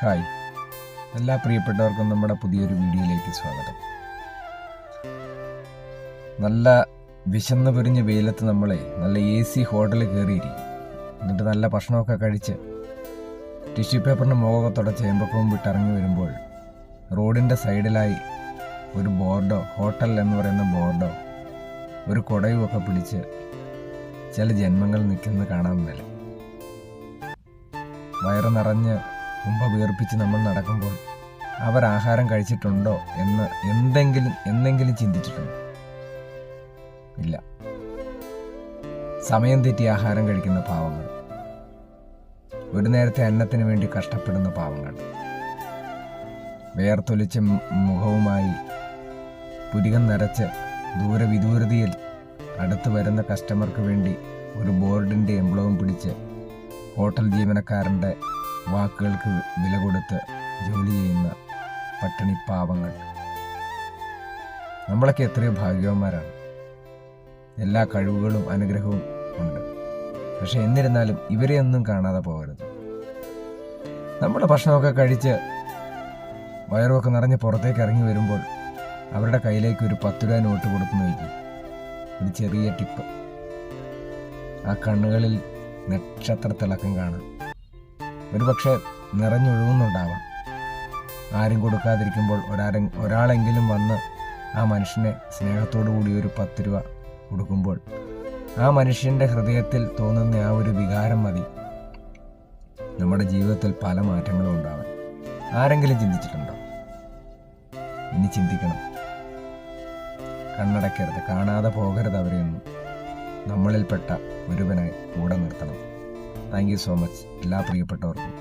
Hi. എല്ലാ പ്രിയപ്പെട്ടവർക്കും നമ്മുടെ പുതിയൊരു വീഡിയോയിലേക്ക് സ്വാഗതം. നല്ല വിശന്ന് പൊരിഞ്ഞ വെയിലത്ത് നമ്മളെ നല്ല എ സി ഹോട്ടലിൽ കയറിയിരിക്കും. എന്നിട്ട് നല്ല ഭക്ഷണമൊക്കെ കഴിച്ച് ടിഷ്യൂ പേപ്പറിന്റെ മുഖമൊക്കെ തുടച്ച് എമ്പക്കവും വിട്ട് ഇറങ്ങി വരുമ്പോൾ റോഡിന്റെ സൈഡിലായി ഒരു ബോർഡോ ഹോട്ടൽ എന്ന് പറയുന്ന ബോർഡോ ഒരു കുടയും ഒക്കെ പിടിച്ച് ചില ജന്മങ്ങൾ നിൽക്കുന്നത് കാണാൻ മേലെ. വയറ് നിറഞ്ഞ് കുമ്പ വീർപ്പിച്ച് നമ്മൾ നടക്കുമ്പോൾ അവർ ആഹാരം കഴിച്ചിട്ടുണ്ടോ എന്ന് എന്തെങ്കിലും എന്തെങ്കിലും ചിന്തിച്ചിട്ടുണ്ടോ. ഇല്ല. സമയം തെറ്റി ആഹാരം കഴിക്കുന്ന പാവങ്ങൾ. ഒരു നേരത്തെ അന്നത്തിന് വേണ്ടി കഷ്ടപ്പെടുന്ന പാവങ്ങൾ. വേർത്തൊലിച്ച മുഖവുമായി പുരികം നിറച്ച് ദൂരെ വിദൂരതയിൽ അടുത്ത് വരുന്ന കസ്റ്റമർക്ക് വേണ്ടി ഒരു ബോർഡിന്റെ എംബ്ലവും പിടിച്ച് ഹോട്ടൽ ജീവനക്കാരന്റെ വാക്കുകൾക്ക് വില കൊടുത്ത് ജോലി ചെയ്യുന്ന പട്ടിണി പാവങ്ങൾ. നമ്മളൊക്കെ എത്രയോ ഭാഗ്യവന്മാരാണ്. എല്ലാ കഴിവുകളും അനുഗ്രഹവും ഉണ്ട്. പക്ഷെ എന്നിരുന്നാലും ഇവരെ ഒന്നും കാണാതെ പോകരുത്. നമ്മുടെ ഭക്ഷണമൊക്കെ കഴിച്ച് വയറുമൊക്കെ നിറഞ്ഞ് പുറത്തേക്ക് ഇറങ്ങി വരുമ്പോൾ അവരുടെ കയ്യിലേക്ക് ഒരു പത്ത് രൂപ നോട്ട് കൊടുത്തു നോക്കി. ഒരു ചെറിയ ടിപ്പ്. ആ കണ്ണുകളിൽ നക്ഷത്രത്തിളക്കം കാണാം. ഒരു പക്ഷേ നിറഞ്ഞൊഴുകുന്നുണ്ടാവാം. ആരും കൊടുക്കാതിരിക്കുമ്പോൾ ഒരാരെ ഒരാളെങ്കിലും വന്ന് ആ മനുഷ്യനെ സ്നേഹത്തോടു കൂടി ഒരു പത്ത് രൂപ കൊടുക്കുമ്പോൾ ആ മനുഷ്യന്റെ ഹൃദയത്തിൽ തോന്നുന്ന ആ ഒരു വികാരം മതി. നമ്മുടെ ജീവിതത്തിൽ പല മാറ്റങ്ങളും ഉണ്ടാവാൻ ആരെങ്കിലും ചിന്തിച്ചിട്ടുണ്ടോ? ഇനി ചിന്തിക്കണം. കണ്ണടയ്ക്കരുത് കാണാതെ പോകരുത് അവരെയൊന്നും. നമ്മളിൽപ്പെട്ട ഒരുവനായി കൂടെ നിർത്തണം. താങ്ക് സോ മച്ച് എല്ലാ പ്രിയപ്പെട്ടവർക്കും.